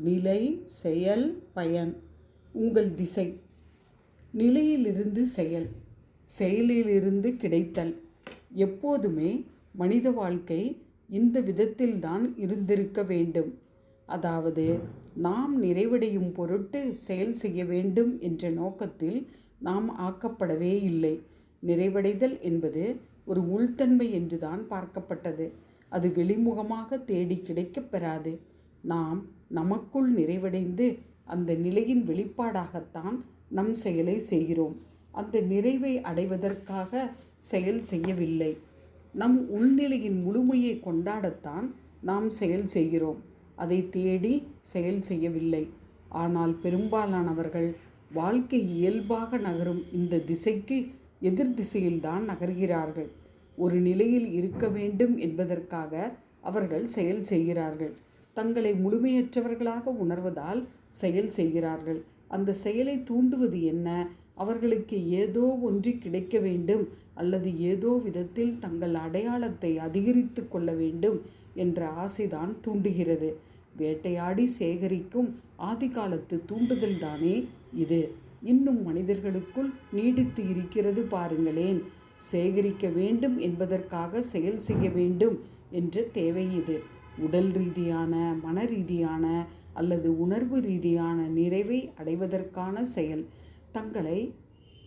நிலை செயல் பயன். உங்கள் திசை. நிலையிலிருந்து செயல். செயலிலிருந்து கிடைத்தல். எப்போதுமே மனித வாழ்க்கை இந்த விதத்தில்தான் இருந்திருக்க வேண்டும். அதாவது நாம் நிறைவடையும் பொருட்டு செயல் செய்ய வேண்டும் என்ற நோக்கத்தில் நாம் ஆக்கப்படவே இல்லை. நிறைவடைதல் என்பது ஒரு உள்தன்மை என்றுதான் பார்க்கப்பட்டது. அது வெளிமுகமாக தேடி கிடைக்கப் பெறாது நாம் நமக்குள் நிறைவடைந்து அந்த நிலையின் வெளிப்பாடாகத்தான் நம் செயலை செய்கிறோம். அந்த நிறைவை அடைவதற்காக செயல் செய்யவில்லை. நம் உள்நிலையின் முழுமையை கொண்டாடத்தான் நாம் செயல் செய்கிறோம். அதை தேடி செயல் செய்யவில்லை. ஆனால் பெரும்பாலானவர்கள் வாழ்க்கை இயல்பாக நகரும் இந்த திசைக்கு எதிர் திசையில்தான் நகர்கிறார்கள். ஒரு நிலையில் இருக்க வேண்டும் என்பதற்காக அவர்கள் செயல் செய்கிறார்கள். தங்களை முழுமையற்றவர்களாக உணர்வதால் செயல் செய்கிறார்கள். அந்த செயலை தூண்டுவது என்ன? அவர்களுக்கு ஏதோ ஒன்று கிடைக்க வேண்டும் அல்லது ஏதோ விதத்தில் தங்கள் அடையாளத்தை அதிகரித்து கொள்ள வேண்டும் என்ற ஆசைதான் தூண்டுகிறது. வேட்டையாடி சேகரிக்கும் ஆதிகாலத்து தூண்டுதல்தானே இது. இன்னும் மனிதர்களுக்குள் நீடித்து இருக்கிறது பாருங்களேன். சேகரிக்க வேண்டும் என்பதற்காக செயல் செய்ய வேண்டும் என்ற தேவை இது. உடல் ரீதியான மன ரீதியான அல்லது உணர்வு ரீதியான நிறைவை அடைவதற்கான செயல். தங்களை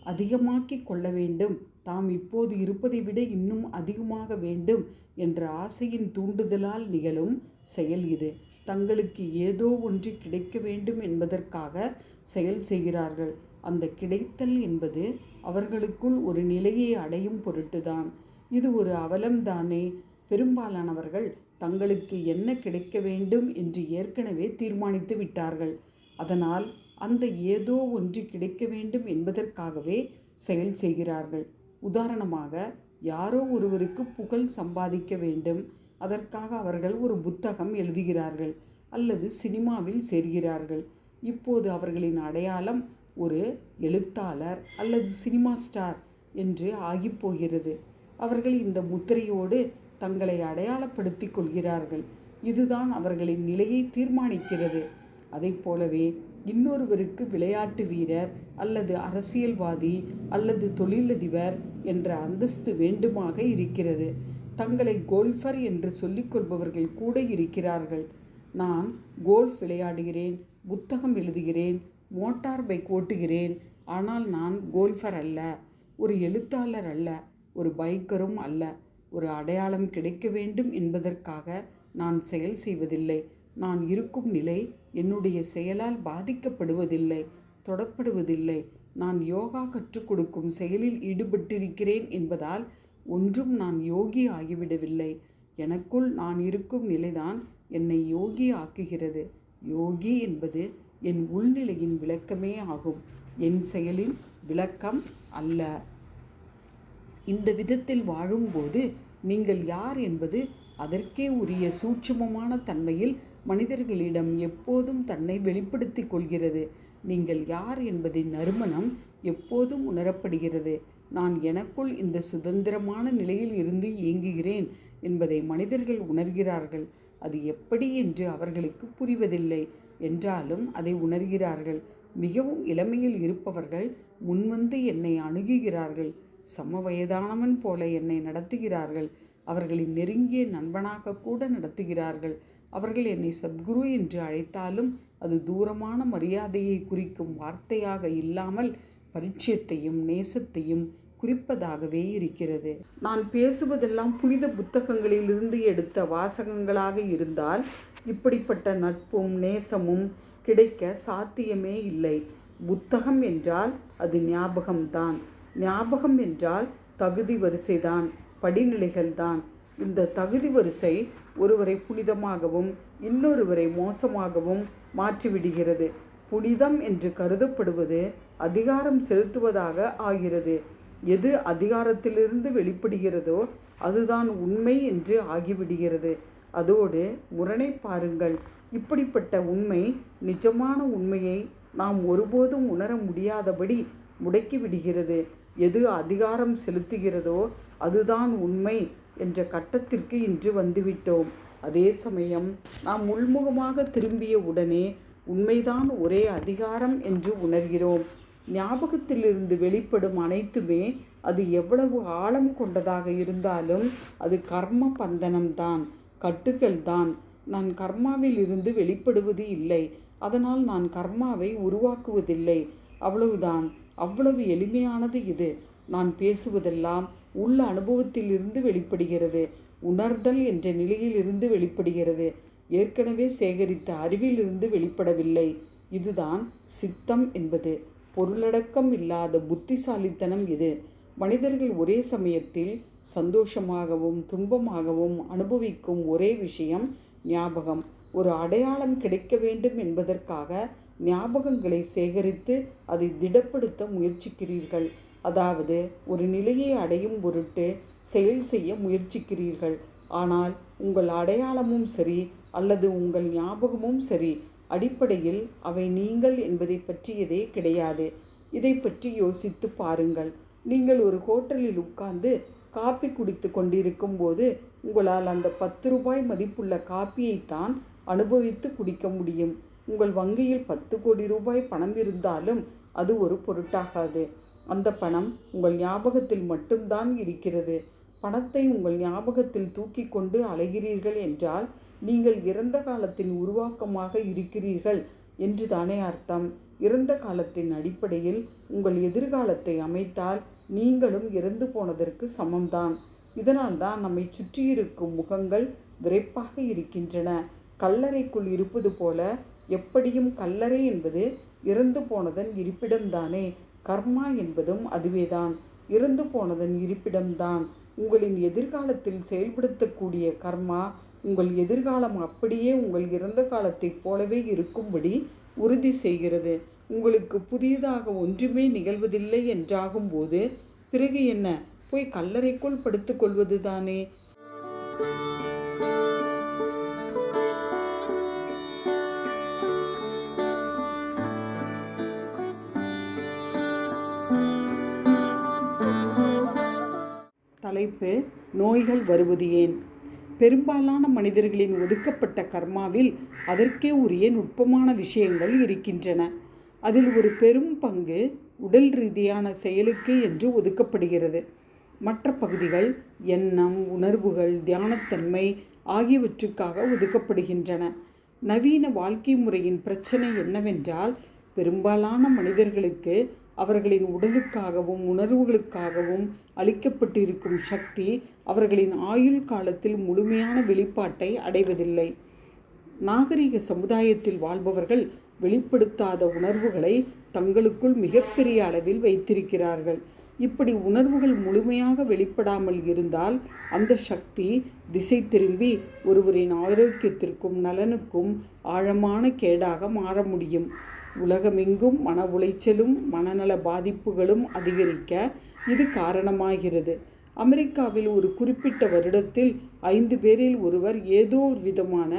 அதிகமாக்கி கொள்ள வேண்டும். தாம் இப்போது இருப்பதை விட இன்னும் அதிகமாக வேண்டும் என்ற ஆசையின் தூண்டுதலால் நிகழும் செயல் இது. தங்களுக்கு ஏதோ ஒன்று கிடைக்க வேண்டும் என்பதற்காக செயல் செய்கிறார்கள். அந்த கிடைத்தல் என்பது அவர்களுக்குள் ஒரு நிலையை அடையும் பொருட்டுதான். இது ஒரு அவலம்தானே? பெரும்பாலானவர்கள் தங்களுக்கு என்ன கிடைக்க வேண்டும் என்று ஏற்கனவே தீர்மானித்து விட்டார்கள். அதனால் அந்த ஏதோ ஒன்று கிடைக்க வேண்டும் என்பதற்காகவே செயல் செய்கிறார்கள். உதாரணமாக யாரோ ஒருவருக்கு புகழ் சம்பாதிக்க வேண்டும். அதற்காக அவர்கள் ஒரு புத்தகம் எழுதுகிறார்கள் அல்லது சினிமாவில் சேர்கிறார்கள். இப்போது அவர்களின் அடையாளம் ஒரு எழுத்தாளர் அல்லது சினிமா ஸ்டார் என்று ஆகிப்போகிறது அவர்கள் இந்த முத்திரையோடு தங்களை அடையாளப்படுத்திக் கொள்கிறார்கள் இதுதான் அவர்களின் நிலையை தீர்மானிக்கிறது. அதை போலவே இன்னொருவருக்கு விளையாட்டு வீரர் அல்லது அரசியல்வாதி அல்லது தொழிலதிபர் என்ற அந்தஸ்து வேண்டுமாக இருக்கிறது. தங்களை கோல்ஃபர் என்று சொல்லிக்கொள்பவர்கள் கூட இருக்கிறார்கள். நான் கோல்ஃப் விளையாடுகிறேன் புத்தகம் எழுதுகிறேன் மோட்டார் பைக் ஓட்டுகிறேன் ஆனால் நான் கோல்ஃபர் அல்ல. ஒரு எழுத்தாளர் அல்ல ஒரு பைக்கரும் அல்ல. ஒரு அடையாளம் கிடைக்க வேண்டும் என்பதற்காக நான் செயல் செய்வதில்லை. நான் இருக்கும் நிலை என்னுடைய செயலால் பாதிக்கப்படுவதில்லை தொடப்படுவதில்லை. நான் யோகா கற்றுக் கொடுக்கும் செயலில் ஈடுபட்டிருக்கிறேன் என்பதால் ஒன்றும் நான் யோகி ஆகிவிடவில்லை. எனக்குள் நான் இருக்கும் நிலைதான் என்னை யோகி ஆக்குகிறது. யோகி என்பது என் உள்நிலையின் விளக்கமே ஆகும். என் செயலின் விளக்கம் அல்ல. இந்த விதத்தில் வாழும்போது நீங்கள் யார் என்பது அதற்கே உரிய சூட்சுமமான தன்மையில் மனிதர்களிடம் எப்போதும் தன்னை வெளிப்படுத்தி கொள்கிறது. நீங்கள் யார் என்பதின் நறுமணம் எப்போதும் உணரப்படுகிறது. நான் எனக்குள் இந்த சுதந்திரமான நிலையில் இருந்து இயங்குகிறேன் என்பதை மனிதர்கள் உணர்கிறார்கள். அது எப்படி என்று அவர்களுக்கு புரிவதில்லை. என்றாலும் அதை உணர்கிறார்கள். மிகவும் இளமையில் இருப்பவர்கள் முன்வந்து என்னை அணுகுகிறார்கள். சம வயதானவன் போல என்னை நடத்துகிறார்கள். அவர்களின் நெருங்கிய நண்பனாக கூட நடத்துகிறார்கள். அவர்கள் என்னை சத்குரு என்று அழைத்தாலும் அது தூரமான மரியாதையை குறிக்கும் வார்த்தையாக இல்லாமல் பரிச்சயத்தையும் நேசத்தையும் குறிப்பதாகவே இருக்கிறது. நான் பேசுவதெல்லாம் புனித புத்தகங்களிலிருந்து எடுத்த வாசகங்களாக இருந்தால் இப்படிப்பட்ட நட்பும் நேசமும் கிடைக்க சாத்தியமே இல்லை. புத்தகம் என்றால் அது ஞாபகம்தான். ஞாபகம் என்றால் தகுதி வரிசைதான் படிநிலைகள்தான் இந்த தகுதி வரிசை ஒருவரை புனிதமாகவும் இன்னொருவரை மோசமாகவும் மாற்றிவிடுகிறது. புனிதம் என்று கருதப்படுவது அதிகாரம் செலுத்துவதாக ஆகிறது. எது அதிகாரத்திலிருந்து வெளிப்படுகிறதோ அதுதான் உண்மை என்று ஆகிவிடுகிறது. அதோடு முரணை பாருங்கள். இப்படிப்பட்ட உண்மை நிஜமான உண்மையை நாம் ஒருபோதும் உணர முடியாதபடி முடக்கிவிடுகிறது எது அதிகாரம் செலுத்துகிறதோ அதுதான் உண்மை என்ற கட்டத்திற்கு இன்று வந்துவிட்டோம். அதே சமயம் நாம் உள்முகமாக திரும்பிய உடனே உண்மைதான் ஒரே அதிகாரம் என்று உணர்கிறோம். ஞாபகத்திலிருந்து வெளிப்படும் அனைத்துமே அது எவ்வளவு ஆழம் கொண்டதாக இருந்தாலும் அது கர்ம பந்தனம்தான் கட்டுகள்தான். நான் கர்மாவில் இருந்து வெளிப்படுவது இல்லை. அதனால் நான் கர்மாவை உருவாக்குவதில்லை. அவ்வளவுதான். அவ்வளவு எளிமையானது இது. நான் பேசுவதெல்லாம் உள்ள அனுபவத்திலிருந்து வெளிப்படுகிறது. உணர்தல் என்ற நிலையிலிருந்து வெளிப்படுகிறது. ஏற்கனவே சேகரித்த அறிவிலிருந்து வெளிப்படவில்லை. இதுதான் சித்தம் என்பது. பொருளடக்கம் இல்லாத புத்திசாலித்தனம் இது. மனிதர்கள் ஒரே சமயத்தில் சந்தோஷமாகவும் துன்பமாகவும் அனுபவிக்கும் ஒரே விஷயம் ஞாபகம். ஒரு அடையாளம் கிடைக்க வேண்டும் என்பதற்காக ஞாபகங்களை சேகரித்து அதை திடப்படுத்த முயற்சிக்கிறீர்கள். அதாவது ஒரு நிலையை அடையும் பொருட்டு செயல் செய்ய முயற்சிக்கிறீர்கள். ஆனால் உங்கள் அடையாளமும் சரி அல்லது உங்கள் ஞாபகமும் சரி அடிப்படையில் அவை நீங்கள் என்பதை பற்றியதே கிடையாது. இதை பற்றி யோசித்து பாருங்கள். நீங்கள் ஒரு ஹோட்டலில் உட்கார்ந்து காப்பி குடித்து கொண்டிருக்கும் போது உங்களால் அந்த பத்து ரூபாய் மதிப்புள்ள காப்பியைத்தான் அனுபவித்து குடிக்க முடியும். உங்கள் வங்கியில் பத்து கோடி ரூபாய் பணம் இருந்தாலும் அது ஒரு பொருட்டாகாது. அந்த பணம் உங்கள் ஞாபகத்தில் மட்டும்தான் இருக்கிறது. பணத்தை உங்கள் ஞாபகத்தில் தூக்கி கொண்டு அலைகிறீர்கள் என்றால் நீங்கள் இறந்த காலத்தின் உருவாக்கமாக இருக்கிறீர்கள் என்று தானே அர்த்தம். இறந்த காலத்தின் அடிப்படையில் உங்கள் எதிர்காலத்தை அமைத்தால் நீங்களும் இறந்து போனதற்கு சமம்தான். இதனால் தான் நம்மை சுற்றியிருக்கும் முகங்கள் விரைப்பாக இருக்கின்றன. கல்லறைக்குள் இருப்பது போல எப்படியும் கல்லறை என்பது இறந்து போனதன் இருப்பிடம்தானே? கர்மா என்பதும் அதுவேதான். இறந்து போனதன் இருப்பிடம்தான். உங்களின் எதிர்காலத்தில் செயல்படுத்தக்கூடிய கர்மா உங்கள் எதிர்காலம் அப்படியே உங்கள் இறந்த காலத்தைப் போலவே இருக்கும்படி உறுதி செய்கிறது. உங்களுக்கு புதியதாக ஒன்றுமே நிகழ்வதில்லை என்றாகும்போது பிறகு என்ன? போய் கல்லறைக்குள் படுத்துக்கொள்வது தானே தலைப்பு நோய்கள் வருவது ஏன்? பெரும்பாலான மனிதர்களின் ஒதுக்கப்பட்ட கர்மாவில் அதற்கே உரிய நுட்பமான விஷயங்கள் இருக்கின்றன. அதில் ஒரு பெரும் பங்கு உடல் ரீதியான செயலுக்கு என்று ஒதுக்கப்படுகிறது. மற்ற பகுதிகள் எண்ணம் உணர்வுகள் தியானத்தன்மை ஆகியவற்றுக்காக ஒதுக்கப்படுகின்றன. நவீன வாழ்க்கை முறையின் பிரச்சனை என்னவென்றால் பெரும்பாலான மனிதர்களுக்கு அவர்களின் உடலுக்காகவும் உணர்வுகளுக்காகவும் அளிக்கப்பட்டிருக்கும் சக்தி அவர்களின் ஆயுள் காலத்தில் முழுமையான வெளிப்பாட்டை அடைவதில்லை. நாகரிக சமுதாயத்தில் வாழ்பவர்கள் வெளிப்படுத்தாத உணர்வுகளை தங்களுக்குள் மிகப்பெரிய அளவில் வைத்திருக்கிறார்கள். இப்படி உணர்வுகள் முழுமையாக வெளிப்படாமல் இருந்தால் அந்த சக்தி திசை திரும்பி ஒருவரின் ஆரோக்கியத்திற்கும் நலனுக்கும் ஆழமான கேடாக மாற முடியும். உலகமெங்கும் மன உளைச்சலும் மனநல பாதிப்புகளும் அதிகரிக்க இது காரணமாகிறது. அமெரிக்காவில் ஒரு குறிப்பிட்ட வருடத்தில் ஐந்து பேரில் ஒருவர் ஏதோ ஒரு விதமான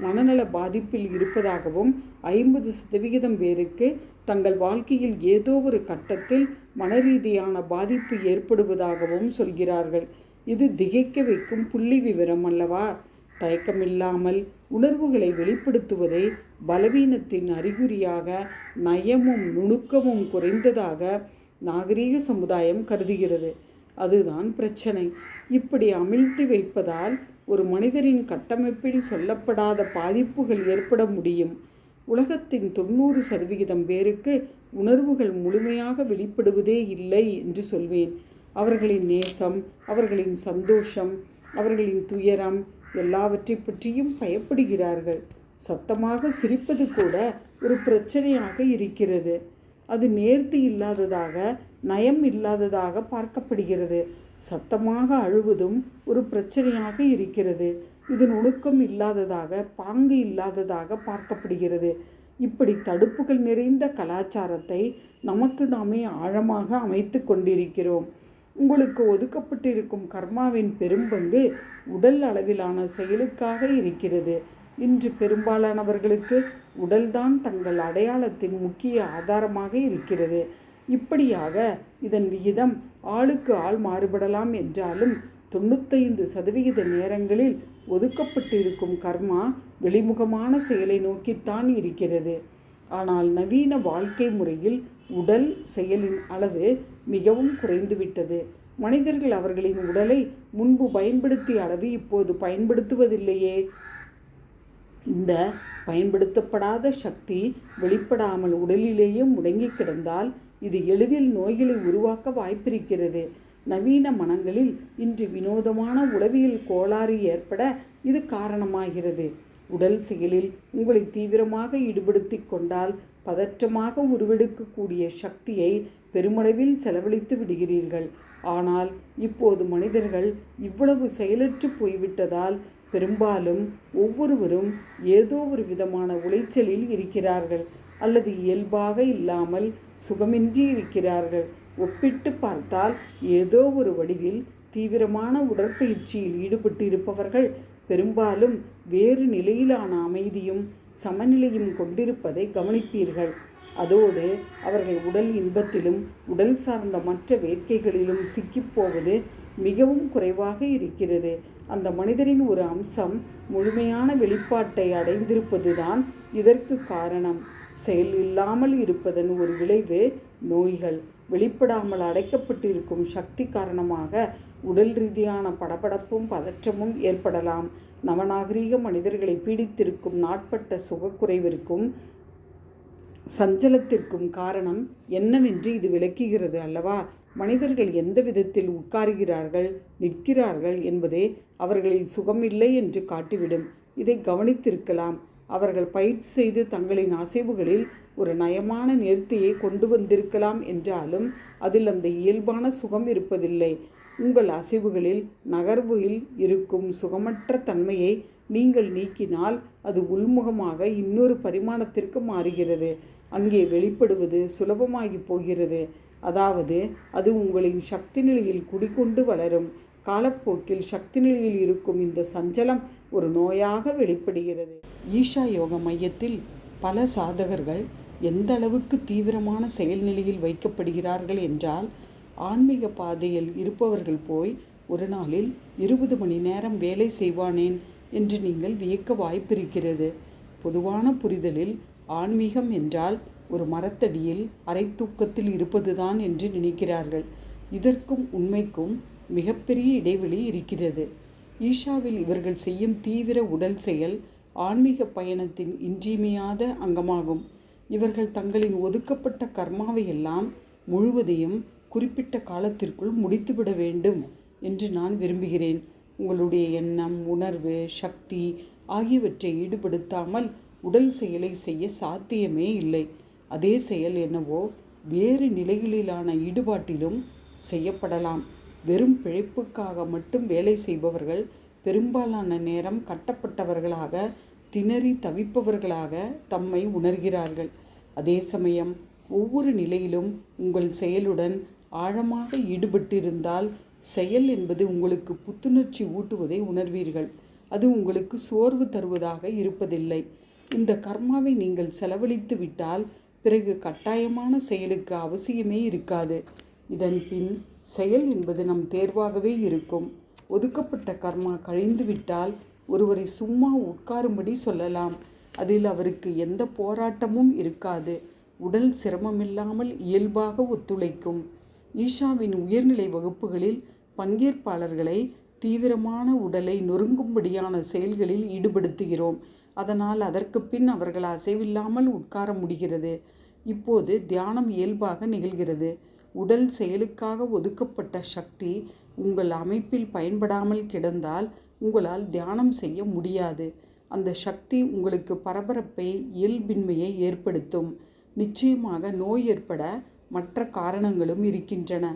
மனநல பாதிப்பில் இருப்பதாகவும் ஐம்பது சதவிகிதம் பேருக்கு தங்கள் வாழ்க்கையில் ஏதோ ஒரு கட்டத்தில் மனரீதியான பாதிப்பு ஏற்படுவதாகவும் சொல்கிறார்கள். இது திகைக்க வைக்கும் புள்ளி விவரம் அல்லவா? தயக்கமில்லாமல் உணர்வுகளை வெளிப்படுத்துவதை பலவீனத்தின் அறிகுறியாக நயமும் நுணுக்கமும் குறைந்ததாக நாகரீக சமுதாயம் கருதுகிறது. அதுதான் பிரச்சனை. இப்படி அமிழ்த்தி வைப்பதால் ஒரு மனிதரின் கட்டமைப்பில் சொல்லப்படாத பாதிப்புகள் ஏற்பட முடியும். உலகத்தின் தொண்ணூறு சதவிகிதம் பேருக்கு உணர்வுகள் முழுமையாக வெளிப்படுவதே இல்லை என்று சொல்வேன். அவர்களின் நேசம் அவர்களின் சந்தோஷம் அவர்களின் துயரம் எல்லாவற்றை பற்றியும் பயப்படுகிறார்கள். சத்தமாக சிரிப்பது கூட ஒரு பிரச்சனையாக இருக்கிறது. அது நேர்த்தி இல்லாததாக நயம் இல்லாததாக பார்க்கப்படுகிறது. சத்தமாக அழுவதும் ஒரு பிரச்சனையாக இருக்கிறது. இது நுணுக்கம் இல்லாததாக பாங்கு இல்லாததாக பார்க்கப்படுகிறது. இப்படி தடுப்புகள் நிறைந்த கலாச்சாரத்தை நமக்கு நாமே ஆழமாக அமைத்து கொண்டிருக்கிறோம். உங்களுக்கு ஒதுக்கப்பட்டிருக்கும் கர்மாவின் பெரும்பங்கு உடல் அளவிலான செயலுக்காக இருக்கிறது. இன்று பெரும்பாலானவர்களுக்கு உடல்தான் தங்கள் அடையாளத்தின் முக்கிய ஆதாரமாக இருக்கிறது. இப்படியாக இதன் விகிதம் ஆளுக்கு ஆள் மாறுபடலாம் என்றாலும் தொண்ணூத்தைந்து சதவிகித நேரங்களில் ஒதுக்கப்பட்டிருக்கும் கர்மா வெளிமுகமான செயலை நோக்கித்தான் இருக்கிறது. ஆனால் நவீன வாழ்க்கை முறையில் உடல் செயலின் அளவு மிகவும் குறைந்துவிட்டது. மனிதர்கள் அவர்களின் உடலை முன்பு பயன்படுத்திய அளவு இப்போது பயன்படுத்துவதில்லையே. இந்த பயன்படுத்தப்படாத சக்தி வெளிப்படாமல் உடலிலேயே முடங்கி கிடந்தால் இது எளிதில் நோய்களை உருவாக்க வாய்ப்பிருக்கிறது. நவீன மனங்களில் இன்று வினோதமான உளவியல் கோளாறு ஏற்பட இது காரணமாகிறது. உடல் செயலில் உங்களை தீவிரமாக ஈடுபடுத்தி கொண்டால் பதற்றமாக உருவெடுக்கக்கூடிய சக்தியை பெருமளவில் செலவழித்து விடுகிறீர்கள். ஆனால் இப்போது மனிதர்கள் இவ்வளவு செயலற்று போய்விட்டதால் பெரும்பாலும் ஒவ்வொருவரும் ஏதோ ஒரு விதமான உளைச்சலில் இருக்கிறார்கள் அல்லது இயல்பாக இல்லாமல் சுகமின்றி இருக்கிறார்கள். ஒப்பிட்டு பார்த்தால் ஏதோ ஒரு வடிவில் தீவிரமான உடற்பயிற்சியில் ஈடுபட்டு இருப்பவர்கள் பெரும்பாலும் வேறு நிலையிலான அமைதியும் சமநிலையும் கொண்டிருப்பதை கவனிப்பீர்கள். அதோடு அவர்கள் உடல் இன்பத்திலும் உடல் சார்ந்த மற்ற வேட்கைகளிலும் சிக்கிப்போவது மிகவும் குறைவாக இருக்கிறது. அந்த மனிதரின் ஒரு அம்சம் முழுமையான வெளிப்பாட்டை அடைந்திருப்பதுதான் இதற்கு காரணம். செயல் இல்லாமல் இருப்பதன் ஒரு விளைவு நோய்கள். வெளிப்படாமல் அடைக்கப்பட்டிருக்கும் சக்தி காரணமாக உடல் ரீதியான படபடப்பும் பதற்றமும் ஏற்படலாம். நவநாகரீக மனிதர்களை பீடித்திருக்கும் நாட்பட்ட சுகக்குறைவிற்கும் சஞ்சலத்திற்கும் காரணம் என்னவென்று இது விளக்குகிறது அல்லவா? மனிதர்கள் எந்த விதத்தில் உட்காருகிறார்கள் நிற்கிறார்கள் என்பதே அவர்களில் சுகமில்லை என்று காட்டிவிடும். இதை கவனித்திருக்கலாம். அவர்கள் பயிற்சி செய்து தங்களின் அசைவுகளில் ஒரு நயமான நேர்த்தியை கொண்டு வந்திருக்கலாம் என்றாலும் அதில் அந்த இயல்பான சுகம் இருப்பதில்லை. உங்கள் அசைவுகளில் நகர்வில் இருக்கும் சுகமற்ற தன்மையை நீங்கள் நீக்கினால் அது உள்முகமாக இன்னொரு பரிமாணத்திற்கு மாறுகிறது. அங்கே வெளிப்படுவது சுலபமாகி போகிறது. அதாவது அது உங்களின் சக்தி நிலையில் குடிக்கொண்டு வளரும். காலப்போக்கில் சக்தி நிலையில் இருக்கும் இந்த சஞ்சலம் ஒரு நோயாக வெளிப்படுகிறது. ஈஷா யோக மையத்தில் பல சாதகர்கள் எந்த அளவுக்கு தீவிரமான செயல்நிலையில் வைக்கப்படுகிறார்கள் என்றால் ஆன்மீக பாதையில் இருப்பவர்கள் போய் ஒரு நாளில் இருபது மணி நேரம் வேலை செய்வானேன் என்று நீங்கள் வியக்க வாய்ப்பிருக்கிறது. பொதுவான புரிதலில் ஆன்மீகம் என்றால் ஒரு மரத்தடியில் அரை தூக்கத்தில் இருப்பதுதான் என்று நினைக்கிறார்கள். இதற்கும் உண்மைக்கும் மிகப்பெரிய இடைவெளி இருக்கிறது. ஈஷாவில் இவர்கள் செய்யும் தீவிர உடல் செயல் ஆன்மீக பயணத்தின் இன்றியமையாத அங்கமாகும். இவர்கள் தங்களின் ஒதுக்கப்பட்ட கர்மாவையெல்லாம் முழுவதையும் குறிப்பிட்ட காலத்திற்குள் முடித்துவிட வேண்டும் என்று நான் விரும்புகிறேன். உங்களுடைய எண்ணம் உணர்வு சக்தி ஆகியவற்றை ஈடுபடுத்தாமல் உடல் செயலை செய்ய சாத்தியமே இல்லை. அதே செயல் என்னவோ வேறு நிலைகளிலான ஈடுபாட்டிலும் செய்யப்படலாம். வெறும் பிழைப்புக்காக மட்டும் வேலை செய்பவர்கள் பெரும்பாலான நேரம் கட்டப்பட்டவர்களாக திணறி தவிப்பவர்களாக தம்மை உணர்கிறார்கள். அதே சமயம் ஒவ்வொரு நிலையிலும் உங்கள் செயலுடன் ஆழமாக ஈடுபட்டிருந்தால் செயல் என்பது உங்களுக்கு புத்துணர்ச்சி ஊட்டுவதை உணர்வீர்கள். அது உங்களுக்கு சோர்வு தருவதாக இருப்பதில்லை. இந்த கர்மாவை நீங்கள் செலவழித்து விட்டால் பிறகு கட்டாயமான செயலுக்கு அவசியமே இருக்காது. இதன் பின் செயல் என்பது நம் தேர்வாகவே இருக்கும். ஒதுக்கப்பட்ட கர்மா கழிந்துவிட்டால் ஒருவரை சும்மா உட்காரும்படி சொல்லலாம். அதில் அவருக்கு எந்த போராட்டமும் இருக்காது. உடல் சிரமமில்லாமல் இயல்பாக ஒத்துழைக்கும். ஈஷாவின் உயர்நிலை வகுப்புகளில் பங்கேற்பாளர்களை தீவிரமான உடலை நொறுங்கும்படியான செயல்களில் ஈடுபடுத்துகிறோம். அதனால் அதற்கு பின் அவர்கள் அசைவில்லாமல் உட்கார முடிகிறது. இப்போது தியானம் இயல்பாக நிகழ்கிறது. உடல் செயலுக்காக ஒதுக்கப்பட்ட சக்தி உங்கள் அமைப்பில் பயன்படாமல் கிடந்தால் உங்களால் தியானம் செய்ய முடியாது. அந்த சக்தி உங்களுக்கு பரபரப்பை இயல்பின்மையை ஏற்படுத்தும். நிச்சயமாக நோய் ஏற்பட மற்ற காரணங்களும் இருக்கின்றன.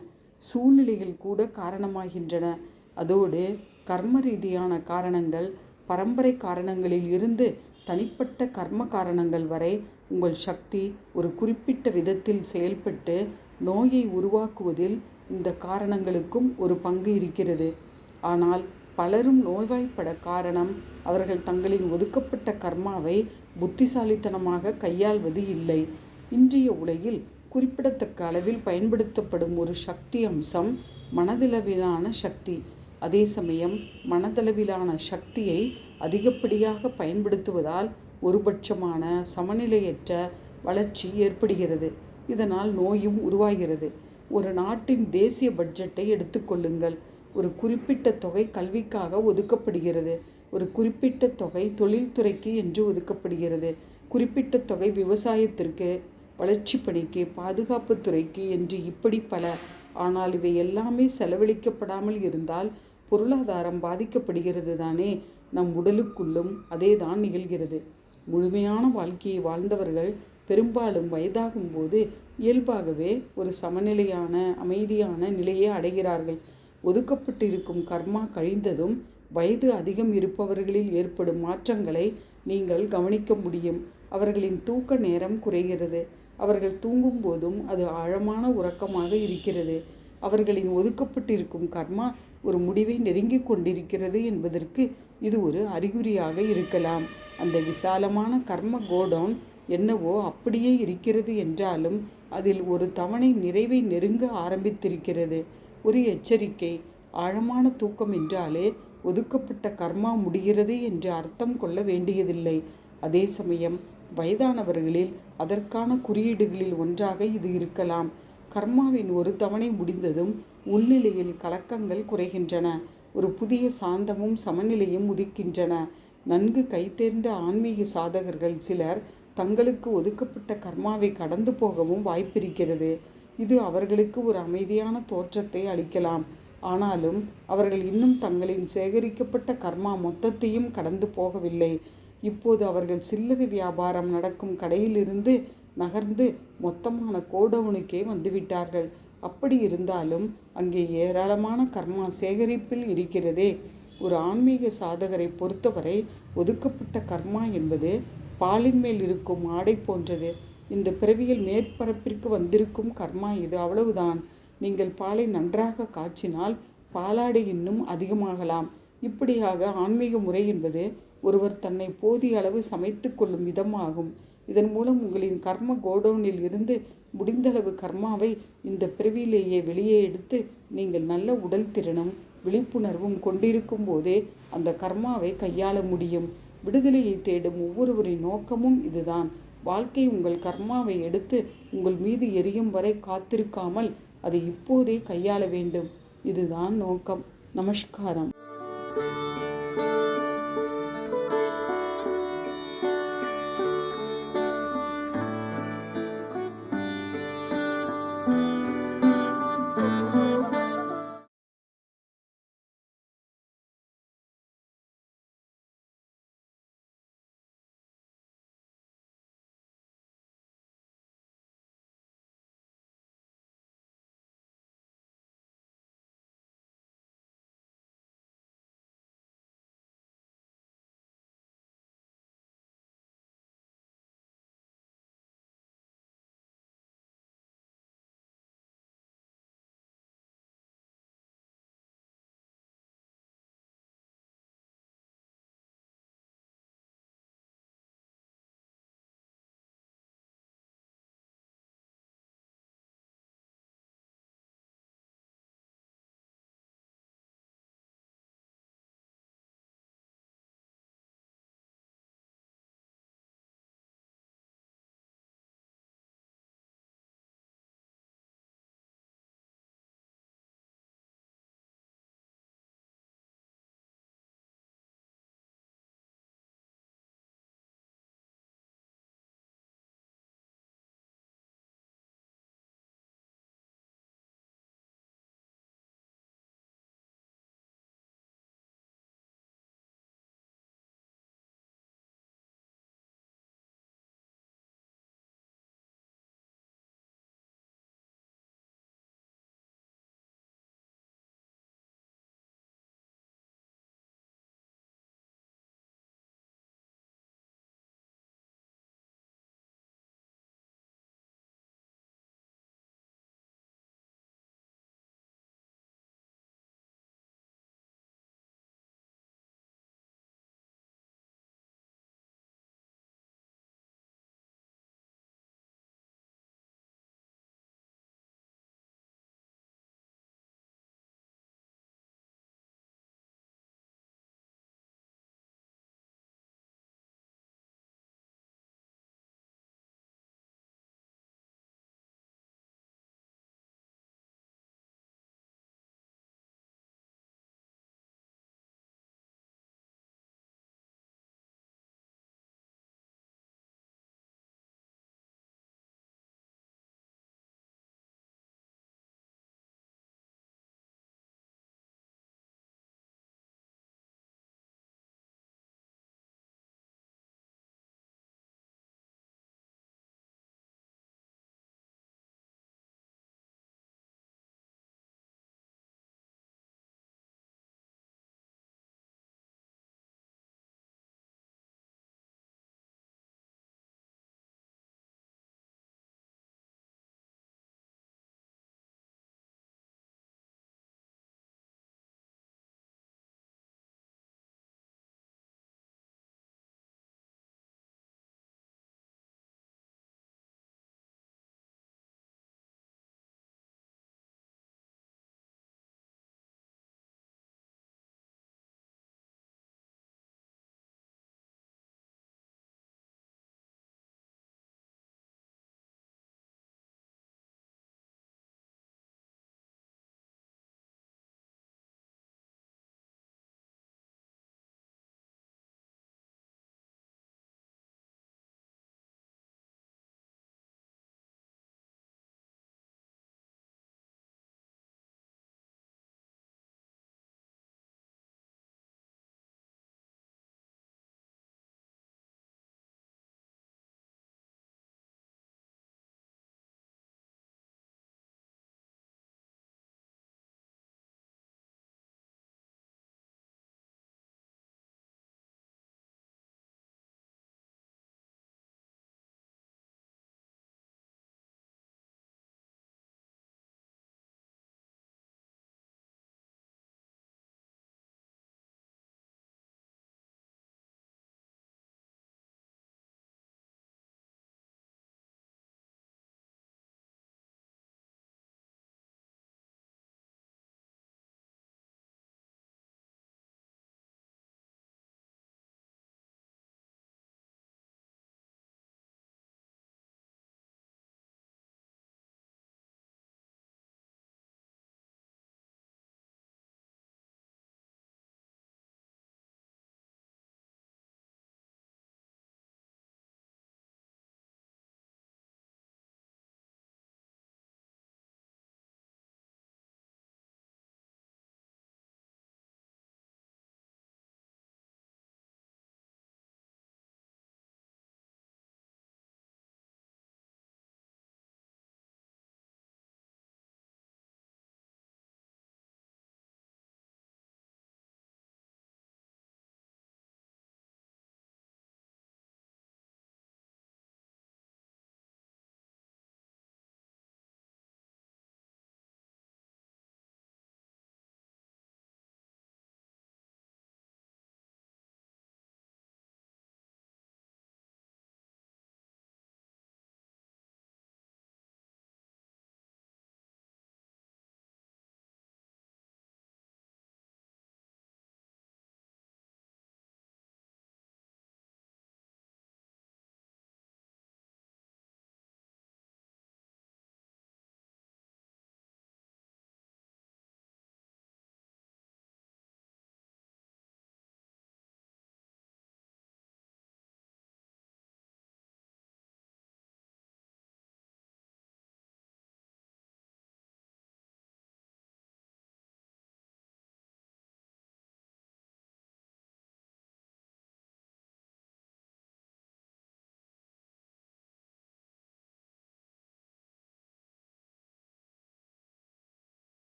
சூழ்நிலைகள் கூட காரணமாகின்றன. அதோடு கர்ம ரீதியான காரணங்கள் பரம்பரை காரணங்களில் இருந்து தனிப்பட்ட கர்ம காரணங்கள் வரை உங்கள் சக்தி ஒரு குறிப்பிட்ட விதத்தில் செயல்பட்டு நோயை உருவாக்குவதில் இந்த காரணங்களுக்கும் ஒரு பங்கு இருக்கிறது. ஆனால் பலரும் நோய்வாய்ப்பட காரணம் அவர்கள் தங்களின் ஒதுக்கப்பட்ட கர்மாவை புத்திசாலித்தனமாக கையாள்வது இல்லை. இன்றைய உலகில் குறிப்பிடத்தக்க அளவில் பயன்படுத்தப்படும் ஒரு சக்தி அம்சம் மனதளவிலான சக்தி. அதே சமயம் மனதளவிலான சக்தியை அதிகப்படியாக பயன்படுத்துவதால் ஒருபட்சமான சமநிலையற்ற வளர்ச்சி ஏற்படுகிறது. இதனால் நோயும் உருவாகிறது. ஒரு நாட்டின் தேசிய பட்ஜெட்டை எடுத்துக்கொள்ளுங்கள் ஒரு குறிப்பிட்ட தொகை கல்விக்காக ஒதுக்கப்படுகிறது. ஒரு குறிப்பிட்ட தொகை தொழில்துறைக்கு என்று ஒதுக்கப்படுகிறது. குறிப்பிட்ட தொகை விவசாயத்திற்கு வளர்ச்சி பணிக்கு பாதுகாப்பு துறைக்கு என்று இப்படி பல. ஆனால் இவை எல்லாமே செலவழிக்கப்படாமல் இருந்தால் பொருளாதாரம் பாதிக்கப்படுகிறது தானே. நம் உடலுக்குள்ளும் அதே தான் நிகழ்கிறது. முழுமையான வாழ்க்கையை வாழ்ந்தவர்கள் பெரும்பாலும் வயதாகும்போது இயல்பாகவே ஒரு சமநிலையான அமைதியான நிலையை அடைகிறார்கள். ஒதுக்கப்பட்டிருக்கும் கர்மா கழிந்ததும் வயது அதிகம் இருப்பவர்களில் ஏற்படும் மாற்றங்களை நீங்கள் கவனிக்க முடியும். அவர்களின் தூக்க நேரம் குறைகிறது. அவர்கள் தூங்கும் போதும் அது ஆழமான உறக்கமாக இருக்கிறது. அவர்களின் ஒதுக்கப்பட்டிருக்கும் கர்மா ஒரு முடிவை நெருங்கிக் கொண்டிருக்கிறது என்பதற்கு இது ஒரு அறிகுறியாக இருக்கலாம். அந்த விசாலமான கர்ம கோடவுன் என்னவோ அப்படியே இருக்கிறது என்றாலும் அதில் ஒரு தவணை நிறைவை நெருங்க ஆரம்பித்திருக்கிறது. ஒரு எச்சரிக்கை. ஆழமான தூக்கம் என்றாலே ஒதுக்கப்பட்ட கர்மா முடிகிறது என்று அர்த்தம் கொள்ள வேண்டியதில்லை. அதே சமயம் வயதானவர்களில் அதற்கான குறியீடுகளில் ஒன்றாக இது இருக்கலாம். கர்மாவின் ஒரு தவணை முடிந்ததும் உள்நிலையில் கலக்கங்கள் குறைகின்றன. ஒரு புதிய சாந்தமும் சமநிலையும் உதிக்கின்றன. நன்கு கைத்தேர்ந்த ஆன்மீக சாதகர்கள் சிலர் தங்களுக்கு ஒதுக்கப்பட்ட கர்மாவை கடந்து போகவும் வாய்ப்பிருக்கிறது. இது அவர்களுக்கு ஒரு அமைதியான தோற்றத்தை அளிக்கலாம். ஆனாலும் அவர்கள் இன்னும் தங்களின் சேகரிக்கப்பட்ட கர்மா மொத்தத்தையும் கடந்து போகவில்லை. இப்போது அவர்கள் சில்லறை வியாபாரம் நடக்கும் கடையிலிருந்து நகர்ந்து மொத்தமான கோடவுனுக்கே வந்துவிட்டார்கள். அப்படி இருந்தாலும் அங்கே ஏராளமான கர்மா சேகரிப்பில் இருக்கிறதே. ஒரு ஆன்மீக சாதகரை பொறுத்தவரை ஒதுக்கப்பட்ட கர்மா என்பது பாலின் மேல் இருக்கும் ஆடை போன்றது. இந்த பிறவியில் மேற்பரப்பிற்கு வந்திருக்கும் கர்மா இது அவ்வளவுதான். நீங்கள் பாலை நன்றாக காய்ச்சினால் பாலாடை இன்னும் அதிகமாகலாம். இப்படியாக ஆன்மீக முறை என்பது ஒருவர் தன்னை போதிய அளவு சமைத்து கொள்ளும் விதமாகும். இதன் மூலம் உங்களின் கர்ம கோடவுனில் இருந்து முடிந்தளவு கர்மாவை இந்த பிறவியிலேயே வெளியே எடுத்து நீங்கள் நல்ல உடல் திறனும் விழிப்புணர்வும் கொண்டிருக்கும் போதே அந்த கர்மாவை கையாள முடியும். விடுதலையை தேடும் ஒவ்வொருவரின் நோக்கமும் இதுதான். வாழ்க்கை உங்கள் கர்மாவை எடுத்து உங்கள் மீது எரியும் வரை காத்திருக்காமல் அதை இப்போதே கையாள வேண்டும். இதுதான் நோக்கம். நமஸ்காரம்.